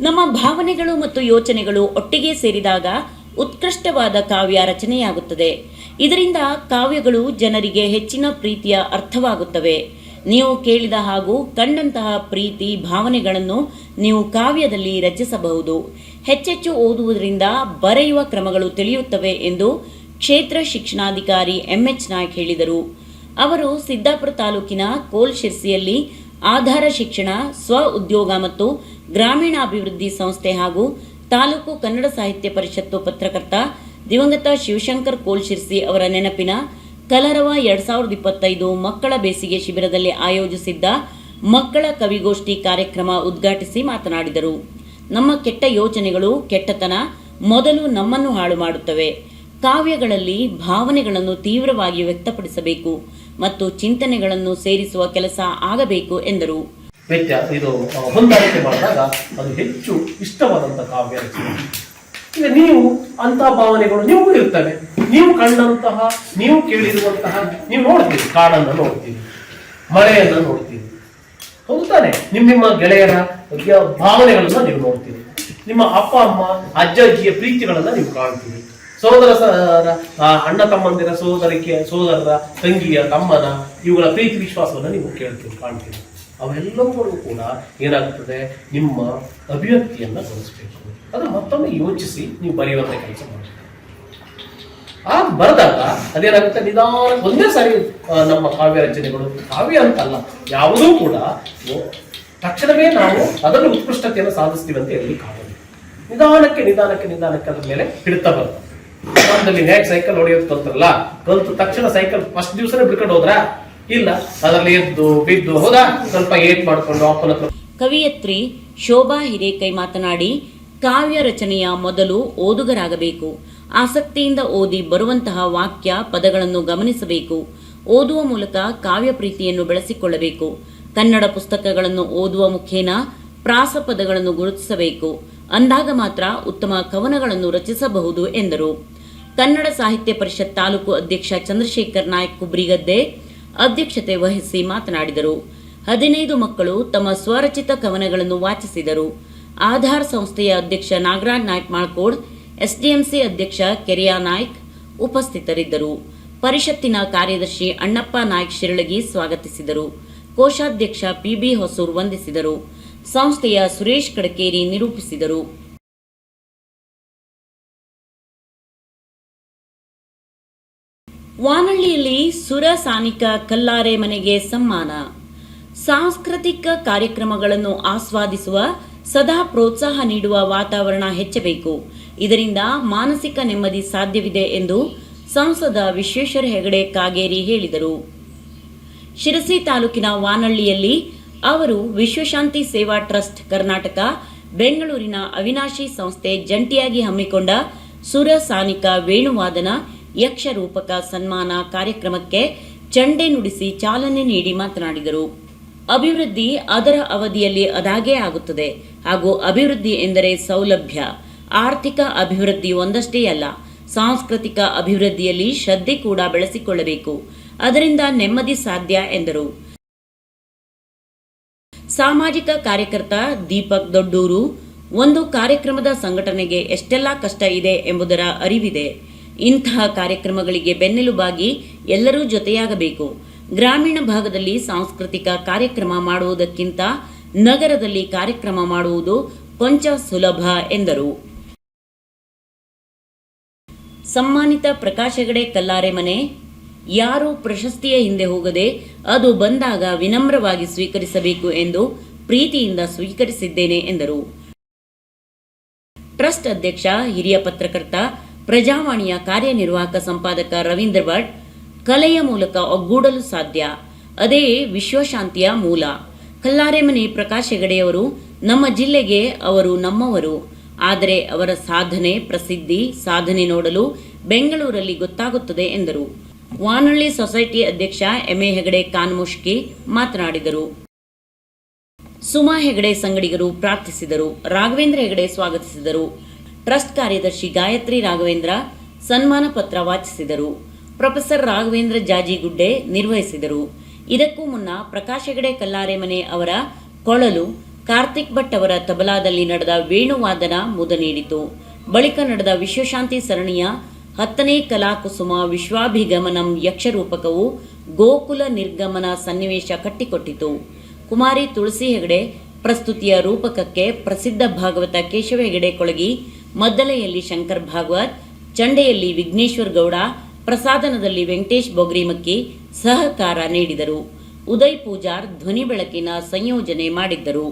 ನಮ್ಮ ಭಾವನೆಗಳು ಮತ್ತು ಯೋಚನೆಗಳು ಒಟ್ಟಿಗೆ ಸೇರಿದಾಗ ಉತ್ಕೃಷ್ಟವಾದ ಕಾವ್ಯ ರಚನೆಯಾಗುತ್ತದೆ. ಇದರಿಂದ ಕಾವ್ಯಗಳು ಜನರಿಗೆ ಹೆಚ್ಚಿನ ಪ್ರೀತಿಯ ಅರ್ಥವಾಗುತ್ತವೆ. ನೀವು ಕೇಳಿದ ಹಾಗೂ ಕಂಡಂತಹ ಪ್ರೀತಿ ಭಾವನೆಗಳನ್ನು ನೀವು ಕಾವ್ಯದಲ್ಲಿ ರಚಿಸಬಹುದು. ಹೆಚ್ಚೆಚ್ಚು ಓದುವುದರಿಂದ ಬರೆಯುವ ಕ್ರಮಗಳು ತಿಳಿಯುತ್ತವೆ ಎಂದು ಕ್ಷೇತ್ರ ಶಿಕ್ಷಣಾಧಿಕಾರಿ ಎಂಎಚ್ ನಾಯ್ಕ್ ಹೇಳಿದರು. ಅವರು ಸಿದ್ದಾಪುರ ತಾಲೂಕಿನ ಕೋಲ್ಶಿರ್ಸಿಯಲ್ಲಿ ಆಧಾರ ಶಿಕ್ಷಣ, ಸ್ವ ಉದ್ಯೋಗ ಮತ್ತು ಗ್ರಾಮೀಣಾಭಿವೃದ್ಧಿ ಸಂಸ್ಥೆ ಹಾಗೂ ತಾಲೂಕು ಕನ್ನಡ ಸಾಹಿತ್ಯ ಪರಿಷತ್ತು ಪತ್ರಕರ್ತ ದಿವಂಗತ ಶಿವಶಂಕರ್ ಕೋಲ್ಶಿರ್ಸಿ ಅವರ ನೆನಪಿನ ಕಲರವ ಎರಡ್ ಸಾವಿರದ ಇಪ್ಪತ್ತೈದು ಮಕ್ಕಳ ಬೇಸಿಗೆ ಶಿಬಿರದಲ್ಲಿ ಆಯೋಜಿಸಿದ್ದ ಮಕ್ಕಳ ಕವಿಗೋಷ್ಠಿ ಕಾರ್ಯಕ್ರಮ ಉದ್ಘಾಟಿಸಿ ಮಾತನಾಡಿದರು. ನಮ್ಮ ಕೆಟ್ಟ ಯೋಚನೆಗಳು ಕೆಟ್ಟತನ ಮೊದಲು ನಮ್ಮನ್ನು ಹಾಳು ಮಾಡುತ್ತವೆ. ಕಾವ್ಯಗಳಲ್ಲಿ ಭಾವನೆಗಳನ್ನು ತೀವ್ರವಾಗಿ ವ್ಯಕ್ತಪಡಿಸಬೇಕು ಮತ್ತು ಚಿಂತನೆಗಳನ್ನು ಸೇರಿಸುವ ಕೆಲಸ ಆಗಬೇಕು ಎಂದರು. ವ್ಯತ್ಯಾಸ. ಇದು ಹೊಂದಾಣಿಕೆ ಮಾಡಿದಾಗ ಅದು ಹೆಚ್ಚು ಇಷ್ಟವಾದಂಥ ಕಾವ್ಯ ರಚನೆ. ಈಗ ನೀವು ಅಂತ ಭಾವನೆಗಳು ನಿಮಗೂ ಇರ್ತವೆ. ನೀವು ಕಂಡಂತಹ, ನೀವು ಕೇಳಿರುವಂತಹ, ನೀವು ನೋಡ್ತೀರಿ, ಕಾಡನ್ನು ನೋಡ್ತೀರಿ, ಮಳೆಯನ್ನ ನೋಡ್ತೀರಿ. ಹೋಗ್ತಾನೆ ನಿಮ್ಮ ನಿಮ್ಮ ಗೆಳೆಯರ ಭಾವನೆಗಳನ್ನ ನೀವು ನೋಡ್ತೀರಿ. ನಿಮ್ಮ ಅಪ್ಪ, ಅಮ್ಮ, ಅಜ್ಜ, ಅಜ್ಜಿಯ ಪ್ರೀತಿಗಳನ್ನ ನೀವು ಕಾಣ್ತೀರಿ. ಸಹೋದರ ಅಣ್ಣ, ತಮ್ಮಂದಿರ ಸಹೋದರಕ್ಕೆ ಸಹೋದರರ ತಂಗಿಯ, ತಮ್ಮನ, ಇವುಗಳ ಪ್ರೀತಿ ವಿಶ್ವಾಸವನ್ನ ನೀವು ಕೇಳ್ತೀರಿ, ಕಾಣ್ತೀರಿ. ಅವೆಲ್ಲವುಗಳು ಕೂಡ ಏನಾಗ್ತದೆ? ನಿಮ್ಮ ಅಭಿವ್ಯಕ್ತಿಯನ್ನ ತೋರಿಸ್ಬೇಕು ಅದು ಮತ್ತೊಮ್ಮೆ ಯೋಚಿಸಿ ನೀವು ಬರೆಯುವಂಥ ಕೆಲಸ ಮಾಡಬೇಕು ಆ ಬರೆದಾಗ ಅದೇನಾಗುತ್ತೆ? ನಿಧಾನ ಒಂದೇ ಸಾರಿ ನಮ್ಮ ಕಾವ್ಯ ರಚನೆಗಳು ಕಾವ್ಯ ಅಂತಲ್ಲ, ಯಾವುದೂ ಕೂಡ ತಕ್ಷಣವೇ ನಾವು ಅದನ್ನು ಉತ್ಕೃಷ್ಟತೆಯನ್ನು ಸಾಧಿಸ್ತೀವಿ ಅಂತ ಹೇಳಿ ಕಾಣಬೇಕು ನಿಧಾನಕ್ಕೆ ನಿಧಾನಕ್ಕೆ ನಿಧಾನಕ್ಕೆ ಅದ್ರ ಮೇಲೆ ಹಿಡಿತಾ ಬರ್ತದೆ ಸೈಕಲ್ ಹೊಡೆಯೋದು ಕಲ್ತರಲ್ಲ ಕಲ್ತು ತಕ್ಷಣ ಸೈಕಲ್ ಫಸ್ಟ್ ದಿವಸನೇ ಬಿಡ್ಕೊಂಡು ಹೋದ್ರ? ಇಲ್ಲ, ಅದರಲ್ಲಿ ಎದ್ದು, ಬಿದ್ದು ಹೌದಾ, ಸ್ವಲ್ಪ ಏಟ್ ಮಾಡ್ಕೊಂಡು ಅಪ್ಪನ ಕವಿಯತ್ರಿ ಶೋಭಾ ಹಿರೇಕೈ ಮಾತನಾಡಿ, ಕಾವ್ಯ ರಚನೆಯ ಮೊದಲು ಓದುಗರಾಗಬೇಕು. ಆಸಕ್ತಿಯಿಂದ ಓದಿ ಬರುವಂತಹ ವಾಕ್ಯ ಪದಗಳನ್ನು ಗಮನಿಸಬೇಕು. ಓದುವ ಮೂಲಕ ಕಾವ್ಯ ಪ್ರೀತಿಯನ್ನು ಬೆಳೆಸಿಕೊಳ್ಳಬೇಕು. ಕನ್ನಡ ಪುಸ್ತಕಗಳನ್ನು ಓದುವ ಮುಖೇನ ಪ್ರಾಸ ಪದಗಳನ್ನು ಗುರುತಿಸಬೇಕು. ಅಂದಾಗ ಮಾತ್ರ ಉತ್ತಮ ಕವನಗಳನ್ನು ರಚಿಸಬಹುದು ಎಂದರು. ಕನ್ನಡ ಸಾಹಿತ್ಯ ಪರಿಷತ್ ತಾಲೂಕು ಅಧ್ಯಕ್ಷ ಚಂದ್ರಶೇಖರ್ ನಾಯಕ್ ಕುಬ್ರಿಗದ್ದೆ ಅಧ್ಯಕ್ಷತೆ ವಹಿಸಿ ಮಾತನಾಡಿದರು. ಹದಿನೈದು ಮಕ್ಕಳು ತಮ್ಮ ಸ್ವರಚಿತ ಕವನಗಳನ್ನು ವಾಚಿಸಿದರು. ಆಧಾರ್ ಸಂಸ್ಥೆಯ ಅಧ್ಯಕ್ಷ ನಾಗರಾಜ್ ನಾಯ್ಕ್ ಮಾಳ್ಕೋಡ್, ಎಸ್ಡಿಎಂಸಿ ಅಧ್ಯಕ್ಷ ಕೆರಿಯಾ ನಾಯ್ಕ್ ಉಪಸ್ಥಿತರಿದ್ದರು. ಪರಿಷತ್ತಿನ ಕಾರ್ಯದರ್ಶಿ ಅಣ್ಣಪ್ಪ ನಾಯ್ಕ್ ಶಿರಳಗಿ ಸ್ವಾಗತಿಸಿದರು. ಕೋಶಾಧ್ಯಕ್ಷ ಪಿಬಿ ಹೊಸೂರ್ ವಂದಿಸಿದರು. ಸಂಸ್ಥೆಯ ಸುರೇಶ್ ಕಡಕೇರಿ ನಿರೂಪಿಸಿದರು. ವಾನಳ್ಳಿಯಲ್ಲಿ ಸುರ ಸಾನಿಕ ಕಲ್ಲಾರೆ ಮನೆಗೆ ಸಮ್ಮಾನ. ಸಾಂಸ್ಕೃತಿಕ ಕಾರ್ಯಕ್ರಮಗಳನ್ನು ಆಸ್ವಾದಿಸುವ, ಸದಾ ಪ್ರೋತ್ಸಾಹ ನೀಡುವ ವಾತಾವರಣ ಹೆಚ್ಚಬೇಕು. ಇದರಿಂದ ಮಾನಸಿಕ ನೆಮ್ಮದಿ ಸಾಧ್ಯವಿದೆ ಎಂದು ಸಂಸದ ವಿಶ್ವೇಶ್ವರ ಹೆಗಡೆ ಕಾಗೇರಿ ಹೇಳಿದರು. ಶಿರಸಿ ತಾಲೂಕಿನ ವಾನಳ್ಳಿಯಲ್ಲಿ ಅವರು ವಿಶ್ವಶಾಂತಿ ಸೇವಾ ಟ್ರಸ್ಟ್ ಕರ್ನಾಟಕ, ಬೆಂಗಳೂರಿನ ಅವಿನಾಶಿ ಸಂಸ್ಥೆ ಜಂಟಿಯಾಗಿ ಹಮ್ಮಿಕೊಂಡ ಸುರ ಸಾನಿಕ ವೇಣುವಾದನ ಯಕ್ಷರೂಪಕ ಸನ್ಮಾನ ಕಾರ್ಯಕ್ರಮಕ್ಕೆ ಚಂಡೆ ನುಡಿಸಿ ಚಾಲನೆ ನೀಡಿ ಮಾತನಾಡಿದರು. ಅಭಿವೃದ್ಧಿ ಅದರ ಅವಧಿಯಲ್ಲಿ ಅದಾಗೇ ಆಗುತ್ತದೆ. ಹಾಗೂ ಅಭಿವೃದ್ಧಿ ಎಂದರೆ ಸೌಲಭ್ಯ. ಆರ್ಥಿಕ ಅಭಿವೃದ್ಧಿ ಒಂದಷ್ಟೇ ಅಲ್ಲ, ಸಾಂಸ್ಕೃತಿಕ ಅಭಿವೃದ್ಧಿಯಲ್ಲಿ ಶ್ರದ್ಧೆ ಕೂಡ ಬೆಳೆಸಿಕೊಳ್ಳಬೇಕು. ಅದರಿಂದ ನೆಮ್ಮದಿ ಸಾಧ್ಯ ಎಂದರು. ಸಾಮಾಜಿಕ ಕಾರ್ಯಕರ್ತ ದೀಪಕ್ ದೊಡ್ಡೂರು, ಒಂದು ಕಾರ್ಯಕ್ರಮದ ಸಂಘಟನೆಗೆ ಎಷ್ಟೆಲ್ಲ ಕಷ್ಟ ಇದೆ ಎಂಬುದರ ಅರಿವಿದೆ. ಇಂತಹ ಕಾರ್ಯಕ್ರಮಗಳಿಗೆ ಬೆನ್ನೆಲುಬಾಗಿ ಎಲ್ಲರೂ ಜೊತೆಯಾಗಬೇಕು. ಗ್ರಾಮೀಣ ಭಾಗದಲ್ಲಿ ಸಾಂಸ್ಕೃತಿಕ ಕಾರ್ಯಕ್ರಮ ಮಾಡುವುದಕ್ಕಿಂತ ನಗರದಲ್ಲಿ ಕಾರ್ಯಕ್ರಮ ಮಾಡುವುದು ಕೊಂಚ ಸುಲಭ ಎಂದರು. ಸಮ್ಮಾನಿತ ಪ್ರಕಾಶಗಡೆ ಕಲ್ಲಾರೆ ಮನೆ, ಯಾರು ಪ್ರಶಸ್ತಿಯ ಹಿಂದೆ ಹೋಗದೆ ಅದು ಬಂದಾಗ ವಿನಮ್ರವಾಗಿ ಸ್ವೀಕರಿಸಬೇಕು ಎಂದು ಪ್ರೀತಿಯಿಂದ ಸ್ವೀಕರಿಸಿದ್ದೇನೆ ಎಂದರು. ಟ್ರಸ್ಟ್ ಅಧ್ಯಕ್ಷ, ಹಿರಿಯ ಪತ್ರಕರ್ತ ಪ್ರಜಾವಾಣಿಯ ಕಾರ್ಯನಿರ್ವಾಹಕ ಸಂಪಾದಕ ರವೀಂದ್ರ ಭಟ್ ಕಲೆಯ ಮೂಲಕ ಒಗ್ಗೂಡಲು ಸಾಧ್ಯ. ಅದೇ ವಿಶ್ವಶಾಂತಿಯ ಮೂಲ. ಕಲ್ಲಾರೆಮನೆ ಪ್ರಕಾಶ್ ಹೆಗಡೆಯವರು ನಮ್ಮ ಜಿಲ್ಲೆಗೆ ಅವರು ನಮ್ಮವರು. ಆದರೆ ಅವರ ಸಾಧನೆ, ಪ್ರಸಿದ್ಧಿ, ಸಾಧನೆ ನೋಡಲು ಬೆಂಗಳೂರಲ್ಲಿ ಗೊತ್ತಾಗುತ್ತದೆ ಎಂದರು. ವಾನಳ್ಳಿ ಸೊಸೈಟಿ ಅಧ್ಯಕ್ಷ ಎಂಎ ಹೆಗಡೆ ಕಾನ್ಮುಷ್ಕಿ ಮಾತನಾಡಿದರು. ಸುಮಾ ಹೆಗಡೆ ಸಂಗಡಿಗರು ಪ್ರಾರ್ಥಿಸಿದರು. ರಾಘವೇಂದ್ರ ಹೆಗಡೆ ಸ್ವಾಗತಿಸಿದರು. ಟ್ರಸ್ಟ್ ಕಾರ್ಯದರ್ಶಿ ಗಾಯತ್ರಿ ರಾಘವೇಂದ್ರ ಸನ್ಮಾನ ಪತ್ರ ವಾಚಿಸಿದರು. ಪ್ರೊಫೆಸರ್ ರಾಘವೇಂದ್ರ ಜಾಜಿಗುಡ್ಡೆ ನಿರ್ವಹಿಸಿದರು. ಇದಕ್ಕೂ ಮುನ್ನ ಪ್ರಕಾಶ್ ಹೆಗಡೆ ಕಲ್ಲಾರೆಮನೆ ಅವರ ಕೊಳಲು ಕಾರ್ತಿಕ್ ಭಟ್ ಅವರ ತಬಲಾದಲ್ಲಿ ನಡೆದ ವೇಣುವಾದನ ಮುದ ನೀಡಿತು. ಬಳಿಕ ನಡೆದ ವಿಶ್ವಶಾಂತಿ ಸರಣಿಯ ಹತ್ತನೇ ಕಲಾಕುಸುಮ ವಿಶ್ವಾಭಿಗಮನಂ ಯಕ್ಷರೂಪಕವು ಗೋಕುಲ ನಿರ್ಗಮನ ಸನ್ನಿವೇಶ ಕಟ್ಟಿಕೊಟ್ಟಿತು. ಕುಮಾರಿ ತುಳಸಿ ಹೆಗಡೆ ಪ್ರಸ್ತುತಿಯ ರೂಪಕಕ್ಕೆ ಪ್ರಸಿದ್ಧ ಭಾಗವತ ಕೇಶವ ಹೆಗಡೆ ಕೊಳಗಿ ಮದ್ದಲೆಯಲ್ಲಿ ಶಂಕರ್ ಭಾಗವತ್, ಚಂಡೆಯಲ್ಲಿ ವಿಘ್ನೇಶ್ವರ್ ಗೌಡ, ಪ್ರಸಾದನದಲ್ಲಿ ವೆಂಕಟೇಶ್ ಬೊಗ್ರಿಮಕ್ಕಿ ಸಹಕಾರ ನೀಡಿದರು. ಉದಯ್ ಪೂಜಾರ್ ಧ್ವನಿ ಬೆಳಕಿನ ಸಂಯೋಜನೆ ಮಾಡಿದ್ದರು.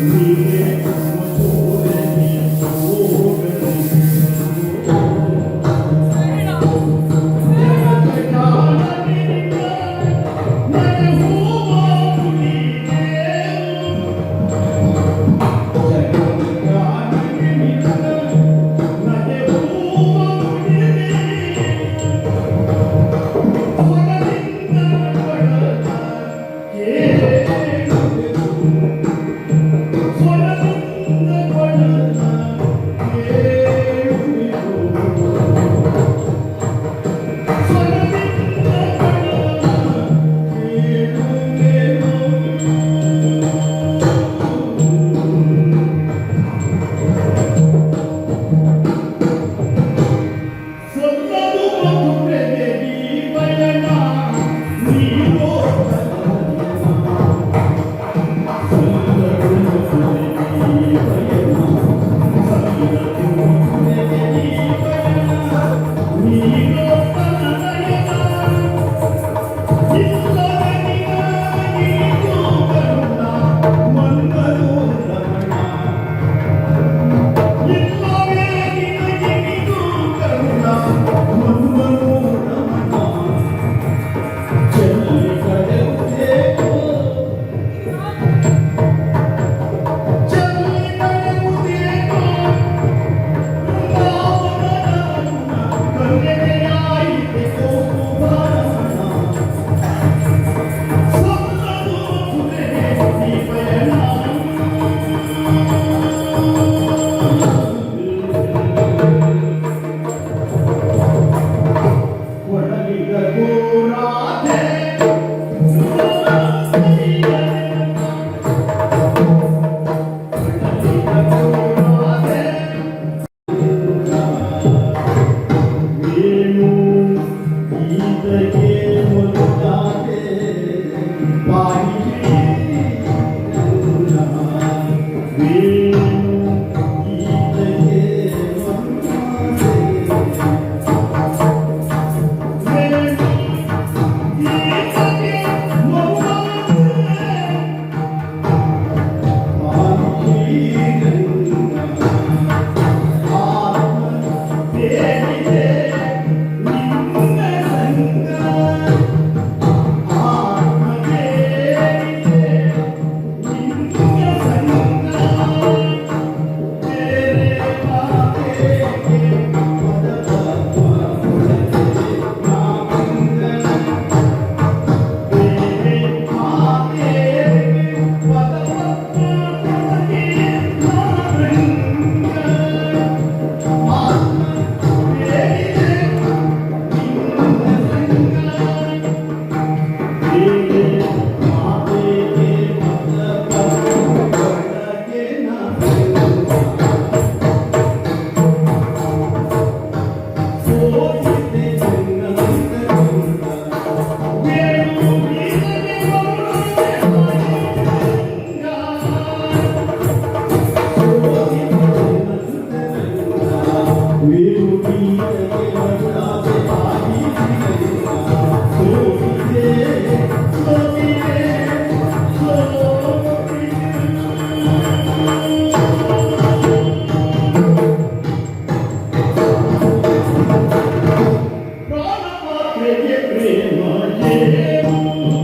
You. Thank you.